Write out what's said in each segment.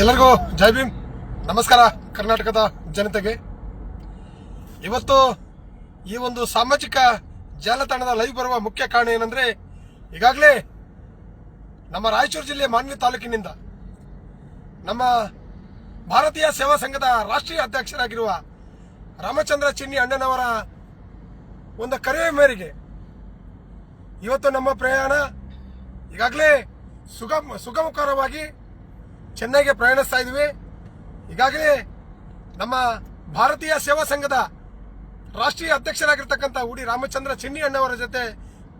ಎಲ್ಲರಿಗೂ ಜೈ ಭೀಮ್. ನಮಸ್ಕಾರ ಕರ್ನಾಟಕದ ಜನತೆಗೆ. ಇವತ್ತು ಈ ಒಂದು ಸಾಮಾಜಿಕ ಜಾಲತಾಣದ ಲೈವ್ ಬರುವ ಮುಖ್ಯ ಕಾರಣ ಏನಂದ್ರೆ, ಈಗಾಗಲೇ ನಮ್ಮ ರಾಯಚೂರು ಜಿಲ್ಲೆ ಮಾನ್ವಿ ತಾಲೂಕಿನಿಂದ ನಮ್ಮ ಭಾರತೀಯ ಸೇವಾ ಸಂಘದ ರಾಷ್ಟ್ರೀಯ ಅಧ್ಯಕ್ಷರಾಗಿರುವ ರಾಮಚಂದ್ರ ಚಿನ್ನಿ ಅಣ್ಣನವರ ಒಂದು ಕರೆಯ ಮೇರೆಗೆ ಇವತ್ತು ನಮ್ಮ ಪ್ರಯಾಣ ಈಗಾಗಲೇ ಸುಗಮ ಸುಗಮಕರವಾಗಿ ಚೆನ್ನೈಗೆ ಪ್ರಯಾಣಿಸ್ತಾ ಇದ್ವಿ. ಈಗಾಗಲೇ ನಮ್ಮ ಭಾರತೀಯ ಸೇವಾ ಸಂಘದ ರಾಷ್ಟ್ರೀಯ ಅಧ್ಯಕ್ಷರಾಗಿರ್ತಕ್ಕಂಥ ಉಡಿ ರಾಮಚಂದ್ರ ಚಿನ್ನಿ ಅಣ್ಣವರ ಜೊತೆ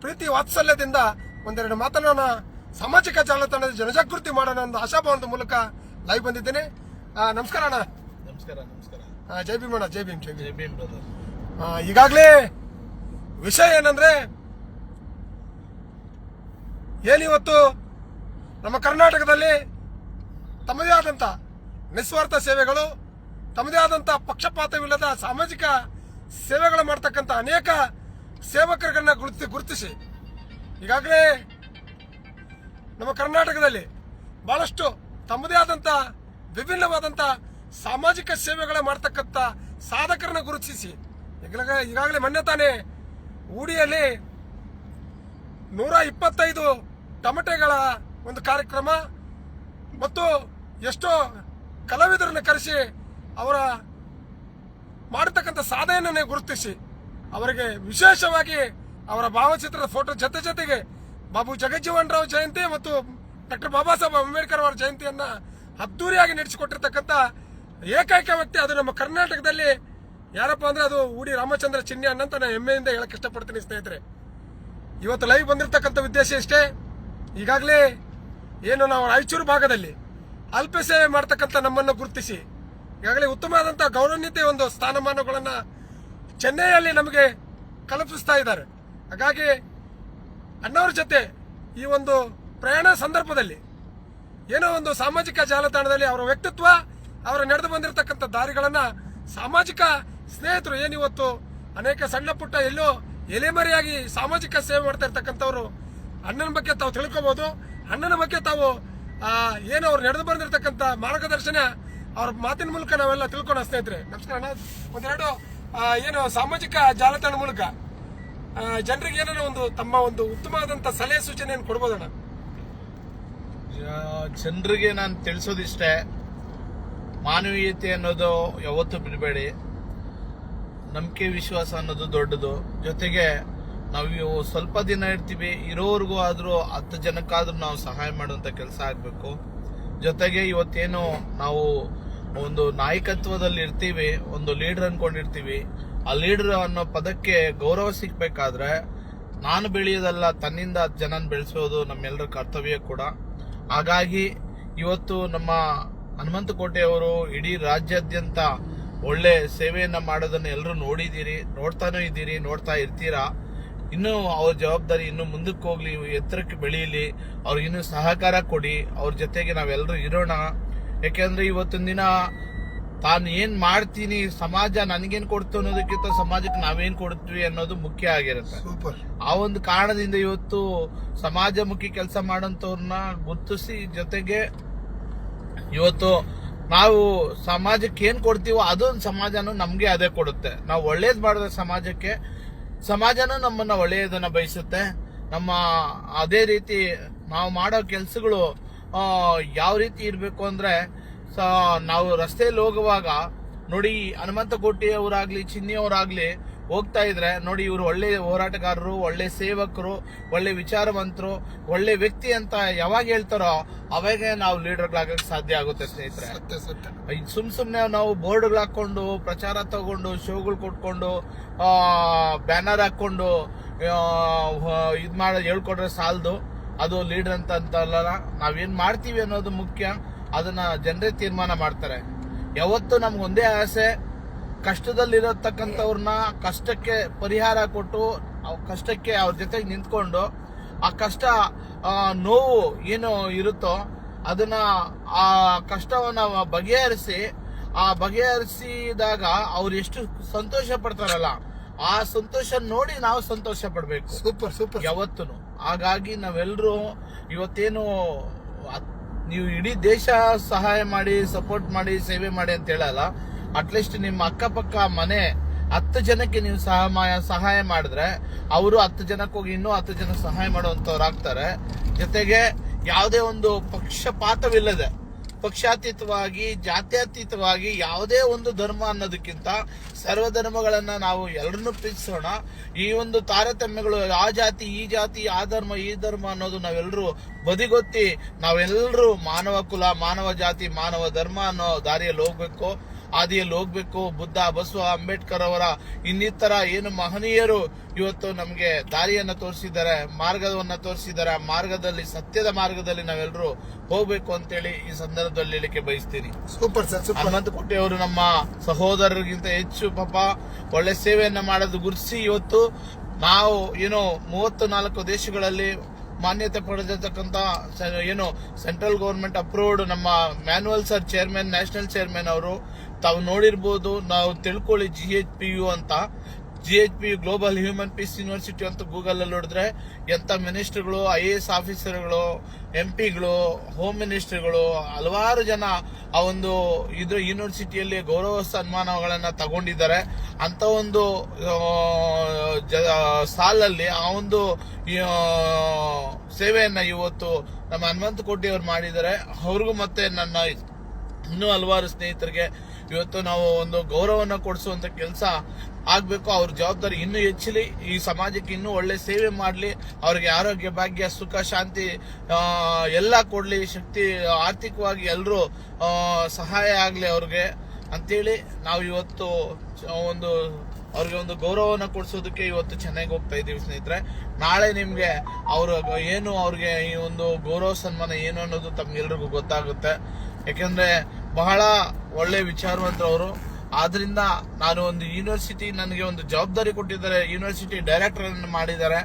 ಪ್ರೀತಿ ವಾತ್ಸಲ್ಯದಿಂದ ಒಂದೆರಡು ಮಾತನ್ನ ಸಾಮಾಜಿಕ ಜಾಲತಾಣದ ಜನಜಾಗೃತಿ ಮಾಡೋಣ ಒಂದು ಆಶಾಭಾವನದ ಮೂಲಕ ಲೈವ್ ಬಂದಿದ್ದೇನೆ. ನಮಸ್ಕಾರ ಅಣ್ಣ. ನಮಸ್ಕಾರ ನಮಸ್ಕಾರ. ಜೈ ಭೀಮ್ ಅಣ್ಣ ಜೈ ಭೀಮ್ ಜೈ ಭೀಮ್. ಜೈ ಭೀಮ್ ಈಗಾಗಲೇ ವಿಷಯ ಏನಂದ್ರೆ ಏನಿವತ್ತು ನಮ್ಮ ಕರ್ನಾಟಕದಲ್ಲಿ ತಮ್ಮದೇ ಆದಂಥ ನಿಸ್ವಾರ್ಥ ಸೇವೆಗಳು ತಮ್ಮದೇ ಆದಂಥ ಪಕ್ಷಪಾತವಿಲ್ಲದ ಸಾಮಾಜಿಕ ಸೇವೆಗಳು ಮಾಡ್ತಕ್ಕಂಥ ಅನೇಕ ಸೇವಕರುಗಳನ್ನ ಗುರುತಿ, ಗುರುತಿಸಿ. ಈಗಾಗಲೇ ನಮ್ಮ ಕರ್ನಾಟಕದಲ್ಲಿ ಬಹಳಷ್ಟು ತಮ್ಮದೇ ಆದಂಥ ವಿಭಿನ್ನವಾದಂಥ ಸಾಮಾಜಿಕ ಸೇವೆಗಳ ಮಾಡ್ತಕ್ಕಂಥ ಸಾಧಕರನ್ನ ಗುರುತಿಸಿ. ಈಗಾಗಲೇ ಈಗಾಗಲೇ ಮೊನ್ನೆ ತಾನೇ ಊಡಿಯಲ್ಲಿ ನೂರ ಇಪ್ಪತ್ತೈದು ಟಮಟೆಗಳ ಒಂದು ಕಾರ್ಯಕ್ರಮ ಮತ್ತು ಎಷ್ಟೋ ಕಲಾವಿದರನ್ನು ಕರೆಸಿ ಅವರ ಮಾಡತಕ್ಕಂಥ ಸಾಧನೆಯನ್ನೇ ಗುರುತಿಸಿ ಅವರಿಗೆ ವಿಶೇಷವಾಗಿ ಅವರ ಭಾವಚಿತ್ರದ ಫೋಟೋ ಜೊತೆ ಜೊತೆಗೆ ಬಾಬು ಜಗಜ್ಜೀವನ್ ರಾವ್ ಜಯಂತಿ ಮತ್ತು ಡಾಕ್ಟರ್ ಬಾಬಾ ಸಾಹೇಬ್ ಅಂಬೇಡ್ಕರ್ ಅವರ ಜಯಂತಿಯನ್ನು ಅದ್ದೂರಿಯಾಗಿ ನಡೆಸಿಕೊಟ್ಟಿರ್ತಕ್ಕಂಥ ಏಕೈಕ ವ್ಯಕ್ತಿ ಅದು ನಮ್ಮ ಕರ್ನಾಟಕದಲ್ಲಿ. ಯಾರಪ್ಪ ಅಂದ್ರೆ ಅದು ಉಡಿ ರಾಮಚಂದ್ರ ಚಿನ್ನಿ ಅನ್ನಂತ ನಾನು ಹೆಮ್ಮೆಯಿಂದ ಹೇಳಕ್ ಇಷ್ಟಪಡ್ತೀನಿ ಸ್ನೇಹಿತರೆ. ಇವತ್ತು ಲೈವ್ ಬಂದಿರತಕ್ಕಂಥ ಉದ್ದೇಶ ಇಷ್ಟೇ. ಈಗಾಗಲೇ ಏನು ನಾವು ರಾಯಚೂರು ಭಾಗದಲ್ಲಿ ಅಲ್ಪ ಸೇವೆ ಮಾಡ್ತಕ್ಕಂಥ ನಮ್ಮನ್ನು ಗುರುತಿಸಿ, ಈಗಾಗಲೇ ಉತ್ತಮವಾದಂಥ ಗೌರವಾನ್ವಿತ ಒಂದು ಸ್ಥಾನಮಾನಗಳನ್ನು ಚೆನ್ನೈಯಲ್ಲಿ ನಮಗೆ ಕಲ್ಪಿಸ್ತಾ ಇದ್ದಾರೆ. ಹಾಗಾಗಿ ಅಣ್ಣವ್ರ ಜೊತೆ ಈ ಒಂದು ಪ್ರಯಾಣ ಸಂದರ್ಭದಲ್ಲಿ ಏನೋ ಒಂದು ಸಾಮಾಜಿಕ ಜಾಲತಾಣದಲ್ಲಿ ಅವರ ವ್ಯಕ್ತಿತ್ವ, ಅವರು ನಡೆದು ಬಂದಿರತಕ್ಕಂಥ ದಾರಿಗಳನ್ನು ಸಾಮಾಜಿಕ ಸ್ನೇಹಿತರು ಏನಿವತ್ತು ಅನೇಕ ಸಣ್ಣ ಪುಟ್ಟ ಎಲ್ಲೋ ಎಲೆಮರೆಯಾಗಿ ಸಾಮಾಜಿಕ ಸೇವೆ ಮಾಡ್ತಾ ಇರ್ತಕ್ಕಂಥವ್ರು ಅಣ್ಣನ ಬಗ್ಗೆ ತಾವು ತಿಳ್ಕೊಬಹುದು ಅಣ್ಣನ ಬಗ್ಗೆ ತಾವು ಏನು ಅವ್ರು ನಡೆದು ಬಂದಿರತಕ್ಕಂತ ಮಾರ್ಗದರ್ಶನ ಅವ್ರ ಮಾತಿನ ಮೂಲಕ ನಾವೆಲ್ಲ ತಿಳ್ಕೊಳ್ಳೋ ಸ್ನೇಹಿತರೆ ನಮಸ್ಕಾರ ಅಣ್ಣ. ಒಂದೆರಡು ಏನು ಸಾಮಾಜಿಕ ಜಾಲತಾಣ ಮೂಲಕ ಜನರಿಗೆ ಏನೋ ಒಂದು ತಮ್ಮ ಒಂದು ಉತ್ತಮವಾದಂತ ಸಲಹೆ ಸೂಚನೆಯನ್ನು ಕೊಡ್ಬೋದಣ್ಣ? ಜನರಿಗೆ ನಾನು ತಿಳಿಸೋದಿಷ್ಟೇ, ಮಾನವೀಯತೆ ಅನ್ನೋದು ಯಾವತ್ತೂ ಬಿಡಬೇಡಿ. ನಂಬಿಕೆ, ವಿಶ್ವಾಸ ಅನ್ನೋದು ದೊಡ್ಡದು. ಜೊತೆಗೆ ನಾವು ಸ್ವಲ್ಪ ದಿನ ಇರ್ತೀವಿ ಇರೋವರೆಗೂ ಆದ್ರೂ ಹತ್ತು ಜನಕ್ಕಾದ್ರೂ ನಾವು ಸಹಾಯ ಮಾಡುವಂಥ ಕೆಲಸ ಆಗಬೇಕು. ಜೊತೆಗೆ ಇವತ್ತೇನು ನಾವು ಒಂದು ನಾಯಕತ್ವದಲ್ಲಿ ಇರ್ತೀವಿ, ಒಂದು ಲೀಡರ್ ಅನ್ಕೊಂಡಿರ್ತೀವಿ. ಆ ಲೀಡರ್ ಅನ್ನೋ ಪದಕ್ಕೆ ಗೌರವ ಸಿಗ್ಬೇಕಾದ್ರೆ ನಾನು ಬೆಳೆಯೋದಲ್ಲ, ತನ್ನಿಂದ ಹತ್ತು ಜನನ ಬೆಳೆಸೋದು ನಮ್ಮೆಲ್ಲರ ಕರ್ತವ್ಯ ಕೂಡ. ಹಾಗಾಗಿ ಇವತ್ತು ನಮ್ಮ ಹನುಮಂತ ಕೋಟೆಯವರು ಇಡೀ ರಾಜ್ಯಾದ್ಯಂತ ಒಳ್ಳೆ ಸೇವೆಯನ್ನ ಮಾಡೋದನ್ನ ಎಲ್ಲರೂ ನೋಡಿದ್ದೀರಿ ನೋಡ್ತಾನೂ ಇದ್ದೀರಿ, ನೋಡ್ತಾ ಇರ್ತೀರಾ? ಇನ್ನು ಅವ್ರ ಜವಾಬ್ದಾರಿ ಇನ್ನು ಮುಂದಕ್ಕೆ ಹೋಗ್ಲಿ ಎತ್ತರಕ್ಕೆ ಬೆಳೀಲಿ ಅವ್ರಿಗೆ ಇನ್ನೂ ಸಹಕಾರ ಕೊಡಿ ಅವ್ರ ಜೊತೆಗೆ ನಾವೆಲ್ಲರೂ ಇರೋಣ. ಯಾಕೆಂದ್ರೆ ಇವತ್ತಿನ ದಿನ ತಾನು ಏನ್ ಮಾಡ್ತೀನಿ ಸಮಾಜ ನನಗೇನ್ ಕೊಡ್ತು ಅನ್ನೋದಕ್ಕಿಂತ ಸಮಾಜಕ್ಕೆ ನಾವೇನ್ ಕೊಡ್ತೀವಿ ಅನ್ನೋದು ಮುಖ್ಯ ಆಗಿರುತ್ತೆ. ಆ ಒಂದು ಕಾರಣದಿಂದ ಇವತ್ತು ಸಮಾಜಮುಖಿ ಕೆಲಸ ಮಾಡೋಂಥವ್ರನ್ನ ಗುರ್ತಿಸಿ ಜೊತೆಗೆ ಇವತ್ತು ನಾವು ಸಮಾಜಕ್ಕೆ ಏನ್ ಕೊಡ್ತೀವೋ ಅದೊಂದು ಸಮಾಜನೂ ನಮ್ಗೆ ಅದೇ ಕೊಡುತ್ತೆ. ನಾವು ಒಳ್ಳೇದ್ ಮಾಡಿದ್ರೆ ಸಮಾಜಕ್ಕೆ ಸಮಾಜನೂ ನಮ್ಮನ್ನ ಒಳ್ಳೆಯದನ್ನ ಬಯಸುತ್ತೆ. ನಮ್ಮ ಅದೇ ರೀತಿ ನಾವು ಮಾಡೋ ಕೆಲಸಗಳು ಯಾವ ರೀತಿ ಇರಬೇಕು ಅಂದ್ರೆ ನಾವು ರಸ್ತೆಯಲ್ಲಿ ಹೋಗುವಾಗ ನೋಡಿ ಹನುಮಂತ ಚಿನ್ನಿಯವರಾಗಲಿ ಅವರಾಗ್ಲಿ ಚಿನ್ನಿ ಅವರಾಗ್ಲಿ ಹೋಗ್ತಾ ಇದ್ರೆ ನೋಡಿ ಇವರು ಒಳ್ಳೆ ಹೋರಾಟಗಾರರು ಒಳ್ಳೆ ಸೇವಕರು ಒಳ್ಳೆ ವಿಚಾರವಂತರು ಒಳ್ಳೆ ವ್ಯಕ್ತಿ ಅಂತ ಯಾವಾಗ ಹೇಳ್ತಾರೋ ಅವಾಗೆ ನಾವು ಲೀಡರ್ಗಳಾಗಕ್ಕೆ ಸಾಧ್ಯ ಆಗುತ್ತೆ ಸ್ನೇಹಿತರೆ. ಸುಮ್ ಸುಮ್ನೆ ನಾವು ಬೋರ್ಡ್ಗಳು ಹಾಕೊಂಡು ಪ್ರಚಾರ ತಗೊಂಡು ಶೋಗಳು ಕೊಟ್ಕೊಂಡು ಬ್ಯಾನರ್ ಹಾಕೊಂಡು ಇದು ಇದ್ ಮಾಡ ಹೇಳ್ಕೊಟ್ರೆ ಸಾಲದು. ಅದು ಲೀಡರ್ ಅಂತ ಅಂತಲ್ಲ ನಾವೇನ್ ಮಾಡ್ತೀವಿ ಅನ್ನೋದು ಮುಖ್ಯ. ಅದನ್ನ ಜನರೇ ತೀರ್ಮಾನ ಮಾಡ್ತಾರೆ. ಯಾವತ್ತು ನಮ್ಗೆ ಒಂದೇ ಆಸೆ ಕಷ್ಟದಲ್ಲಿರತಕ್ಕಂಥವ್ರನ್ನ ಕಷ್ಟಕ್ಕೆ ಪರಿಹಾರ ಕೊಟ್ಟು ಕಷ್ಟಕ್ಕೆ ಅವ್ರ ಜೊತೆಗೆ ನಿಂತ್ಕೊಂಡು ಆ ಕಷ್ಟ ನೋವು ಏನು ಇರುತ್ತೋ ಅದನ್ನ ಆ ಕಷ್ಟವನ್ನ ಬಗೆಹರಿಸಿ ಆ ಬಗೆಹರಿಸಿದಾಗ ಅವ್ರು ಎಷ್ಟು ಸಂತೋಷ ಪಡ್ತಾರಲ್ಲ ಆ ಸಂತೋಷ ನೋಡಿ ನಾವು ಸಂತೋಷ ಪಡ್ಬೇಕು. Super super. ಯಾವತ್ತೂ ಹಾಗಾಗಿ ನಾವೆಲ್ಲರೂ ಇವತ್ತೇನು ನೀವು ಇಡೀ ದೇಶ ಸಹಾಯ ಮಾಡಿ ಸಪೋರ್ಟ್ ಮಾಡಿ ಸೇವೆ ಮಾಡಿ ಅಂತ ಹೇಳಲ್ಲ. ಅಟ್ಲೀಸ್ಟ್ ನಿಮ್ಮ ಅಕ್ಕಪಕ್ಕ, ಮನೆ, ಹತ್ತು ಜನಕ್ಕೆ ನೀವು ಸಹಾಯ ಸಹಾಯ ಮಾಡಿದ್ರೆ ಅವರು ಹತ್ತು ಜನಕ್ಕೆ ಹೋಗಿ ಇನ್ನೂ ಹತ್ತು ಜನ ಸಹಾಯ ಮಾಡುವಂತವ್ರು ಆಗ್ತಾರೆ ಜೊತೆಗೆ ಯಾವುದೇ ಒಂದು ಪಕ್ಷಪಾತವಿಲ್ಲದೆ, ಪಕ್ಷಾತೀತವಾಗಿ, ಜಾತ್ಯಾತೀತವಾಗಿ ಯಾವುದೇ ಒಂದು ಧರ್ಮ ಅನ್ನೋದಕ್ಕಿಂತ ಸರ್ವಧರ್ಮಗಳನ್ನು ನಾವು ಎಲ್ಲರನ್ನೂ ಪ್ರೀತಿಸೋಣ. ಈ ಒಂದು ತಾರತಮ್ಯಗಳು ಆ ಜಾತಿ, ಈ ಜಾತಿ, ಆ ಧರ್ಮ, ಈ ಧರ್ಮ ಅನ್ನೋದು ನಾವೆಲ್ಲರೂ ಬದಿಗೊತ್ತಿ ನಾವೆಲ್ಲರೂ ಮಾನವ ಕುಲ, ಮಾನವ ಜಾತಿ, ಮಾನವ ಧರ್ಮ ಅನ್ನೋ ದಾರಿಯಲ್ಲಿ ಹೋಗ್ಬೇಕು. ಹಾದಿಯಲ್ಲಿ ಹೋಗ್ಬೇಕು. ಬುದ್ಧ ಬಸವ ಅಂಬೇಡ್ಕರ್ ಅವರ ಇನ್ನಿತರ ಏನು ಮಹನೀಯರು ಇವತ್ತು ನಮಗೆ ದಾರಿಯನ್ನ ತೋರಿಸಿದ್ದಾರೆ ಮಾರ್ಗವನ್ನ ತೋರಿಸಿದ್ದಾರೆ. ಮಾರ್ಗದಲ್ಲಿ ಸತ್ಯದ ಮಾರ್ಗದಲ್ಲಿ ನಾವೆಲ್ಲರೂ ಹೋಗ್ಬೇಕು ಅಂತೇಳಿ ಈ ಸಂದರ್ಭದಲ್ಲಿ ಹೇಳಿಕೆ ಬಯಸ್ತೀನಿ. Super sir super. Hanumantha Kutti ಅವರು ನಮ್ಮ ಸಹೋದರರಿಗಿಂತ ಹೆಚ್ಚು ಪಾಪ ಒಳ್ಳೆ ಸೇವೆಯನ್ನ ಮಾಡೋದು ಗುರುತಿಸಿ ಇವತ್ತು ನಾವು ಏನು ಮೂವತ್ತು ನಾಲ್ಕು ದೇಶಗಳಲ್ಲಿ ಮಾನ್ಯತೆ ಪಡೆದಿರ್ತಕ್ಕಂಥ ಏನು ಸೆಂಟ್ರಲ್ ಗೌರ್ಮೆಂಟ್ ಅಪ್ರೂವ್ಡ್ ನಮ್ಮ manual sir chairman national chairman ಅವರು ತಾವು ನೋಡಿರ್ಬೋದು, ನಾವು ತಿಳ್ಕೊಳ್ಳಿ ಜಿ ಎಚ್ ಪಿ ಯು ಅಂತ. G H P global human peace university ಅಂತ ಗೂಗಲ್ ಅಲ್ಲಿ ನೋಡಿದ್ರೆ ಎಂತ ಮಿನಿಸ್ಟರ್ಗಳು ಐ ಎ ಎಸ್ ಆಫೀಸರ್ಗಳು ಎಂ ಪಿಗಳು ಹೋಮ್ ಮಿನಿಸ್ಟರ್ಗಳು ಹಲವಾರು ಜನ ಆ ಒಂದು ಇದ್ರ ಯೂನಿವರ್ಸಿಟಿಯಲ್ಲಿ ಗೌರವ ಸನ್ಮಾನಗಳನ್ನ ತಗೊಂಡಿದ್ದಾರೆ. ಅಂತ ಒಂದು ಸಾಲಲ್ಲಿ ಆ ಒಂದು ಸೇವೆಯನ್ನ ಇವತ್ತು ನಮ್ಮ ಹನುಮಂತ ಕೋಟಿ ಅವರು ಮಾಡಿದ್ದಾರೆ. ಅವ್ರಿಗೂ ಮತ್ತೆ ನನ್ನ ಇನ್ನೂ ಹಲವಾರು ಸ್ನೇಹಿತರಿಗೆ ಇವತ್ತು ನಾವು ಒಂದು ಗೌರವವನ್ನು ಕೊಡಿಸುವಂತ ಕೆಲಸ ಆಗ್ಬೇಕು. ಅವ್ರ ಜವಾಬ್ದಾರಿ ಇನ್ನೂ ಹೆಚ್ಚಲಿ, ಈ ಸಮಾಜಕ್ಕೆ ಇನ್ನೂ ಒಳ್ಳೆ ಸೇವೆ ಮಾಡಲಿ, ಅವ್ರಿಗೆ ಆರೋಗ್ಯ, ಭಾಗ್ಯ, ಸುಖ, ಶಾಂತಿ ಎಲ್ಲ ಕೊಡ್ಲಿ, ಶಕ್ತಿ, ಆರ್ಥಿಕವಾಗಿ ಎಲ್ಲರೂ ಸಹಾಯ ಆಗಲಿ ಅವ್ರಿಗೆ ಅಂತೇಳಿ ನಾವು ಇವತ್ತು ಒಂದು, ಅವ್ರಿಗೆ ಒಂದು ಗೌರವವನ್ನು ಕೊಡಿಸೋದಕ್ಕೆ ಇವತ್ತು ಚೆನ್ನಾಗಿ ಹೋಗ್ತಾ ಇದ್ದೀವಿ ಸ್ನೇಹಿತರೆ. ನಾಳೆ ನಿಮಗೆ ಅವ್ರ ಏನು ಅವ್ರಿಗೆ ಈ ಒಂದು ಗೌರವ ಸನ್ಮಾನ ಏನು ಅನ್ನೋದು ತಮ್ಗೆಲ್ರಿಗೂ ಗೊತ್ತಾಗುತ್ತೆ. ಯಾಕಂದ್ರೆ ಬಹಳ ಒಳ್ಳೆ ವಿಚಾರವಂತರವರು. ಆದ್ರಿಂದ ನಾನು ಒಂದು ಯೂನಿವರ್ಸಿಟಿ ನನಗೆ ಒಂದು ಜವಾಬ್ದಾರಿ ಕೊಟ್ಟಿದ್ದಾರೆ. ಯೂನಿವರ್ಸಿಟಿ ಡೈರೆಕ್ಟರ್ ಮಾಡಿದ್ದಾರೆ.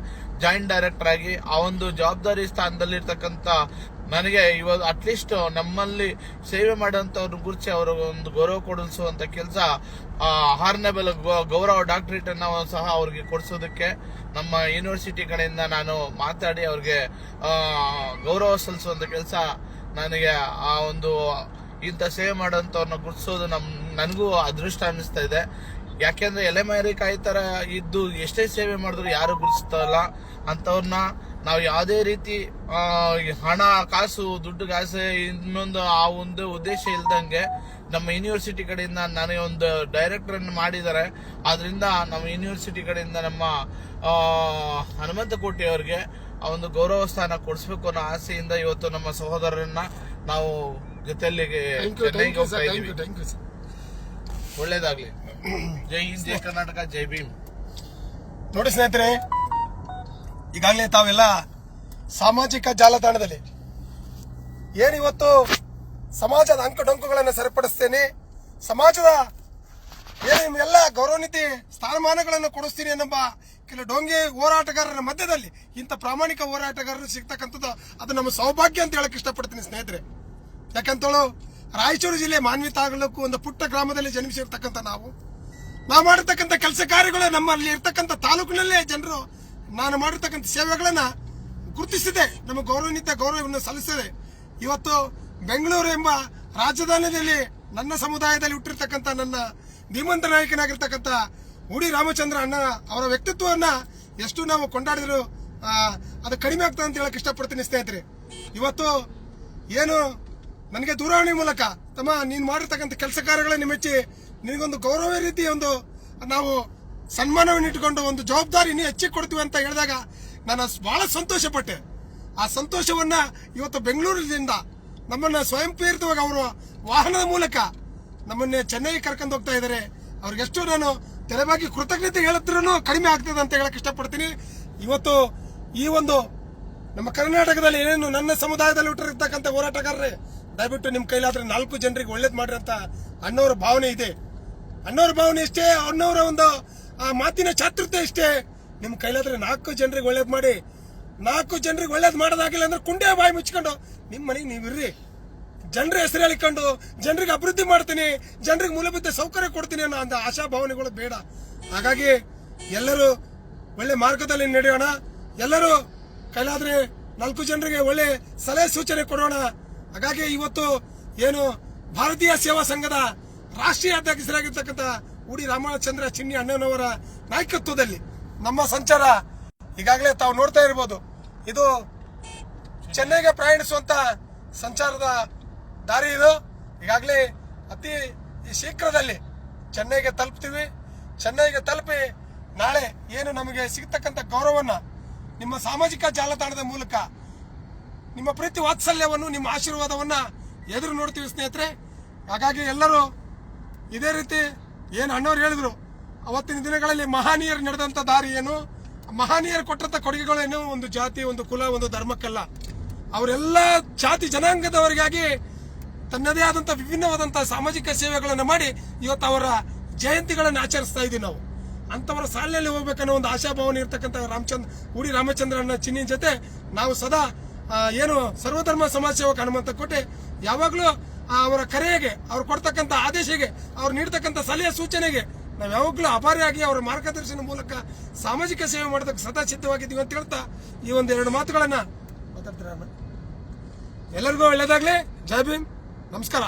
ಜಾಯಿಂಟ್ ಡೈರೆಕ್ಟರ್ ಆಗಿ. ಆ ಒಂದು ಜವಾಬ್ದಾರಿ ಸ್ಥಾನದಲ್ಲಿರ್ತಕ್ಕಂಥ ನನಗೆ ಇವಾಗ ಅಟ್ಲೀಸ್ಟ್ ನಮ್ಮಲ್ಲಿ ಸೇವೆ ಮಾಡೋಂಥವ್ರನ್ನ ಗುರುತಿಸಿ ಅವರ ಒಂದು ಗೌರವ ಕೊಡಿಸುವಂತ ಕೆಲಸ ಹಾರ್ನೆಬಲ್ ಬೆಲೆ ಗೌರವ ಡಾಕ್ಟರೇಟ್ ಅನ್ನ ಸಹ ಅವ್ರಿಗೆ ಕೊಡಿಸೋದಕ್ಕೆ ನಮ್ಮ ಯೂನಿವರ್ಸಿಟಿ ಕಡೆಯಿಂದ ನಾನು ಮಾತಾಡಿ ಅವ್ರಿಗೆ ಗೌರವ ಸಲ್ಲಿಸುವಂತ ಕೆಲಸ ನನಗೆ ಆ ಒಂದು ಇಂಥ ಸೇವೆ ಮಾಡೋಂಥವ್ರನ್ನ ಗುರುತಿಸೋದು ನಮ್, ನನಗೂ ಅದೃಷ್ಟ ಅನ್ನಿಸ್ತಾ ಇದೆ. ಯಾಕೆಂದ್ರೆ ಕಾಯಿ ತರ ಇದ್ದು ಎಷ್ಟೇ ಸೇವೆ ಮಾಡಿದ್ರು ಯಾರು ಗುರುತಿಸ್ತಾರಲ್ಲ ಅಂಥವ್ರನ್ನ ನಾವು ಯಾವುದೇ ರೀತಿ ಹಣ, ಕಾಸು, ದುಡ್ಡು ಕಾಸು, ಇನ್ನೊಂದು ಆ ಒಂದು ಉದ್ದೇಶ ಇಲ್ದಂಗೆ ನಮ್ಮ ಯೂನಿವರ್ಸಿಟಿ ಕಡೆಯಿಂದ ನನಗೆ ಒಂದು ಡೈರೆಕ್ಟರ್ ಮಾಡಿದ್ದಾರೆ. ಆದ್ರಿಂದ ನಮ್ಮ ಯೂನಿವರ್ಸಿಟಿ ಕಡೆಯಿಂದ ನಮ್ಮ ಹನುಮಂತ ಕೋಟಿ ಅವರಿಗೆ ಆ ಒಂದು ಗೌರವ ಸ್ಥಾನ ಕೊಡಿಸ್ಬೇಕು ಅನ್ನೋ ಆಸೆಯಿಂದ ಇವತ್ತು ನಮ್ಮ ಸಹೋದರರನ್ನ ನಾವು ಜೊತೆಯಲ್ಲಿ ಥ್ಯಾಂಕ್ ಚೆನ್ನೈಗೆ ಹೋಗ್ತಾ ಸರ್ ಒಳ್ಳೇದಾಗ್ಲಿ. ಜೈ ಹಿಂದ್ ಜೈ ಕರ್ನಾಟಕ ಜೈ ಭೀಮ್. ನೋಡಿ ಸ್ನೇಹಿತರೆ ಈಗಾಗಲೇ ತಾವೆಲ್ಲ ಸಾಮಾಜಿಕ ಜಾಲತಾಣದಲ್ಲಿ. ಏನಿವತ್ತು ಸಮಾಜದ ಅಂಕುಡೊಂಕುಗಳನ್ನು ಸರಿಪಡಿಸ್ತೇನೆ? ಸಮಾಜದ ಏನು ಎಲ್ಲ ಗೌರವನೀತಿ ಸ್ಥಾನಮಾನಗಳನ್ನು ಕೊಡಿಸ್ತೀನಿ ಎನ್ನುವ ಕೆಲವು ಡೊಂಗೆ ಹೋರಾಟಗಾರರ ಮಧ್ಯದಲ್ಲಿ ಇಂಥ ಪ್ರಾಮಾಣಿಕ ಹೋರಾಟಗಾರರು ಸಿಗ್ತಕ್ಕಂಥದ್ದು ಅದು ನಮ್ಮ ಸೌಭಾಗ್ಯ ಅಂತ ಹೇಳಕ್ ಇಷ್ಟಪಡ್ತೀನಿ ಸ್ನೇಹಿತರೆ. ಯಾಕಂತೇಳು? ರಾಯಚೂರು ಜಿಲ್ಲೆ ಮಾನ್ವಿ ತಾಲೂಕು ಒಂದು ಪುಟ್ಟ ಗ್ರಾಮದಲ್ಲಿ ಜನ್ಮಿಸಿರ್ತಕ್ಕಂಥ ನಾವು. ನಾವು ಮಾಡಿರ್ತಕ್ಕಂಥ ಕೆಲಸ ಕಾರ್ಯಗಳು ನಮ್ಮಲ್ಲಿ ಇರ್ತಕ್ಕಂಥ ತಾಲೂಕಿನಲ್ಲೇ ಜನರು ನಾನು ಮಾಡಿರ್ತಕ್ಕಂಥ ಸೇವೆಗಳನ್ನ ಗುರುತಿಸಿದೆ. ನಮ್ಮ ಗೌರವಾನ್ವಿತ ಗೌರವವನ್ನು ಸಲ್ಲಿಸಿದೆ. ಇವತ್ತು ಬೆಂಗಳೂರು ಎಂಬ ರಾಜಧಾನಿಯಲ್ಲಿ ನನ್ನ ಸಮುದಾಯದಲ್ಲಿ ಹುಟ್ಟಿರ್ತಕ್ಕಂಥ ನನ್ನ ಧೀಮಂತ ನಾಯಕನಾಗಿರ್ತಕ್ಕಂಥ ಉಡಿ ರಾಮಚಂದ್ರ ಅಣ್ಣ ಅವರ ವ್ಯಕ್ತಿತ್ವವನ್ನ ಎಷ್ಟು ನಾವು ಕೊಂಡಾಡಿದ್ರು ಅದು ಕಡಿಮೆ ಆಗ್ತದೆ ಅಂತ ಹೇಳಕ್ಕೆ ಇಷ್ಟಪಡ್ತೀನಿ ಸ್ನೇಹಿತರೆ. ಇವತ್ತು ಏನು ನನಗೆ ದೂರವಾಣಿ ಮೂಲಕ, ತಮ್ಮ ನೀನು ಮಾಡಿರ್ತಕ್ಕಂಥ ಕೆಲಸ ಕಾರ್ಯಗಳನ್ನು ಮೆಚ್ಚಿ ನಿನಗೊಂದು ಗೌರವ ರೀತಿ ಒಂದು ನಾವು ಸನ್ಮಾನವನ್ನು ಇಟ್ಟುಕೊಂಡು ಒಂದು ಜವಾಬ್ದಾರಿ ಹೆಚ್ಚಿಗೆ ಕೊಡ್ತೀವಿ ಅಂತ ಹೇಳಿದಾಗ ನಾನು ಬಹಳ ಸಂತೋಷ ಪಟ್ಟೆ ಆ ಸಂತೋಷವನ್ನ ಇವತ್ತು ಬೆಂಗಳೂರಿನಿಂದ ನಮ್ಮನ್ನ ಸ್ವಯಂ ಪ್ರೇರಿತವಾಗಿ ಅವರು ವಾಹನದ ಮೂಲಕ ನಮ್ಮನ್ನೇ ಚೆನ್ನೈಗೆ ಕರ್ಕೊಂಡು ಹೋಗ್ತಾ ಇದ್ದಾರೆ. ಅವ್ರಿಗೆಷ್ಟು ನಾನು ತೆರೆಬಾಗಿ ಕೃತಜ್ಞತೆ ಹೇಳಿದ್ರೂ ಕಡಿಮೆ ಆಗ್ತದೆ ಅಂತ ಹೇಳಕ್ ಇಷ್ಟಪಡ್ತೀನಿ. ಇವತ್ತು ಈ ಒಂದು ನಮ್ಮ ಕರ್ನಾಟಕದಲ್ಲಿ ಏನೇನು ನನ್ನ ಸಮುದಾಯದಲ್ಲಿ ಹುಟ್ಟಿರ್ತಕ್ಕಂಥ ಹೋರಾಟಗಾರರೇ ದಯವಿಟ್ಟು ನಿಮ್ಮ ಕೈಲಾದ್ರೆ ನಾಲ್ಕು ಜನರಿಗೆ ಒಳ್ಳೇದು ಮಾಡ್ರಿ ಅಂತ ಅನ್ನೋರ ಭಾವನೆ ಇದೆ. ಅನ್ನೋರ ಭಾವನೆ ಇಷ್ಟೇ ಅಣ್ಣವರ ಒಂದು, ಆ, ಮಾತಿನ ಚಾತುರ್ಯ ಇಷ್ಟೇ. ನಿಮ್ಮ ಕೈಲಾದ್ರೆ ನಾಲ್ಕು ಜನರಿಗೆ ಒಳ್ಳೇದು ಮಾಡಿ. ನಾಲ್ಕು ಜನರಿಗೆ ಒಳ್ಳೇದು ಮಾಡೋದಾಗಿಲ್ಲ ಅಂದ್ರೆ ಕುಂಡೆ ಬಾಯಿ ಮುಚ್ಕೊಂಡು ನಿಮ್ಮ ಮನೆಗೆ ನೀವಿರ್ರಿ ಜನರ ಹೆಸರು ಹೇಳಿಕೊಂಡು, ಜನರಿಗೆ ಅಭಿವೃದ್ಧಿ ಮಾಡ್ತೀನಿ, ಜನರಿಗೆ ಮೂಲಭೂತ ಸೌಕರ್ಯ ಕೊಡ್ತೀನಿ ಅನ್ನೋ ಅಂತ ಆಶಾ ಭಾವನೆಗಳು ಬೇಡ. ಹಾಗಾಗಿ ಎಲ್ಲರೂ ಒಳ್ಳೆ ಮಾರ್ಗದಲ್ಲಿ ನಡೆಯೋಣ. ಎಲ್ಲರೂ ಕೈಲಾದ್ರೆ ನಾಲ್ಕು ಜನರಿಗೆ ಒಳ್ಳೆ ಸಲಹೆ ಸೂಚನೆ ಕೊಡೋಣ. ಹಾಗಾಗಿ ಇವತ್ತು ಏನು ಭಾರತೀಯ ಸೇವಾ ಸಂಘದ ರಾಷ್ಟ್ರೀಯ ಅಧ್ಯಕ್ಷರಾಗಿರ್ತಕ್ಕಂಥ ಉಡಿ ರಾಮಚಂದ್ರ ಚಿನ್ನಿ ಅಣ್ಣನವರ ನಾಯಕತ್ವದಲ್ಲಿ ನಮ್ಮ ಸಂಚಾರ ಈಗಾಗಲೇ ತಾವು ನೋಡ್ತಾ ಇರ್ಬೋದು. ಇದು ಚೆನ್ನೈಗೆ ಪ್ರಯಾಣಿಸುವಂತ ಸಂಚಾರದ ದಾರಿ ಇದು. ಈಗಾಗಲೇ ಅತಿ ಶೀಘ್ರದಲ್ಲಿ ಚೆನ್ನೈಗೆ ತಲುಪ್ತೀವಿ. ಚೆನ್ನೈಗೆ ತಲುಪಿ ನಾಳೆ ಏನು ನಮಗೆ ಸಿಗ್ತಕ್ಕಂಥ ಗೌರವನ್ನ ನಿಮ್ಮ ಸಾಮಾಜಿಕ ಜಾಲತಾಣದ ಮೂಲಕ ನಿಮ್ಮ ಪ್ರತಿ ವಾತ್ಸಲ್ಯವನ್ನು, ನಿಮ್ಮ ಆಶೀರ್ವಾದವನ್ನ ಎದುರು ನೋಡ್ತೀವಿ ಸ್ನೇಹಿತರೆ. ಹಾಗಾಗಿ ಎಲ್ಲರೂ ಇದೇ ರೀತಿ ಏನು ಅಣ್ಣವ್ರು ಹೇಳಿದ್ರು, ಅವತ್ತಿನ ದಿನಗಳಲ್ಲಿ ಮಹಾನೀಯರು ನಡೆದಂಥ ದಾರಿ ಏನು? ಮಹಾನೀಯರು ಕೊಟ್ಟಂತ ಕೊಡುಗೆಗಳೇನು ಒಂದು ಜಾತಿ, ಒಂದು ಕುಲ, ಒಂದು ಧರ್ಮಕ್ಕೆಲ್ಲ. ಅವರೆಲ್ಲ ಜಾತಿ ಜನಾಂಗದವರಿಗಾಗಿ ತನ್ನದೇ ಆದಂಥ ವಿಭಿನ್ನವಾದಂಥ ಸಾಮಾಜಿಕ ಸೇವೆಗಳನ್ನು ಮಾಡಿ ಇವತ್ತು ಅವರ ಜಯಂತಿಗಳನ್ನು ಆಚರಿಸ್ತಾ ಇದ್ದೀವಿ ನಾವು. ಅಂತವರ ಸಾಲಿನಲ್ಲಿ ಹೋಗ್ಬೇಕನ್ನೋ ಒಂದು ಆಶಾಭಾವನೆ ಇರ್ತಕ್ಕಂಥ ರಾಮಚಂದ್ರ, ಉಡಿ ರಾಮಚಂದ್ರನ ಚಿನ್ನಿ ಜೊತೆ ನಾವು ಸದಾ ಏನು ಸರ್ವಧರ್ಮ ಸಮಾಜ ಸೇವಕ ಹನುಮಂತ ಕೋಟೆ ಯಾವಾಗಲೂ ಅವರ ಕರೆಗೆ, ಅವ್ರು ಕೊಡ್ತಕ್ಕಂಥ ಆದೇಶಿಗೆ, ಅವ್ರು ನೀಡ್ತಕ್ಕಂಥ ಸಲಹೆ ಸೂಚನೆಗೆ ನಾವು ಯಾವಾಗಲೂ ಅಪಾರಿಯಾಗಿ ಅವರ ಮಾರ್ಗದರ್ಶನ ಮೂಲಕ ಸಾಮಾಜಿಕ ಸೇವೆ ಮಾಡೋದಕ್ಕೆ ಸದಾ ಸಿದ್ಧವಾಗಿದ್ದೀವಿ ಅಂತ ಹೇಳ್ತಾ ಈ ಒಂದು ಎರಡು ಮಾತುಗಳನ್ನ ಮಾತಾಡ್ತಾರೆ ಎಲ್ಲರಿಗೂ ಒಳ್ಳೇದಾಗ್ಲಿ. ಜೈ ಭೀಮ್. ನಮಸ್ಕಾರ.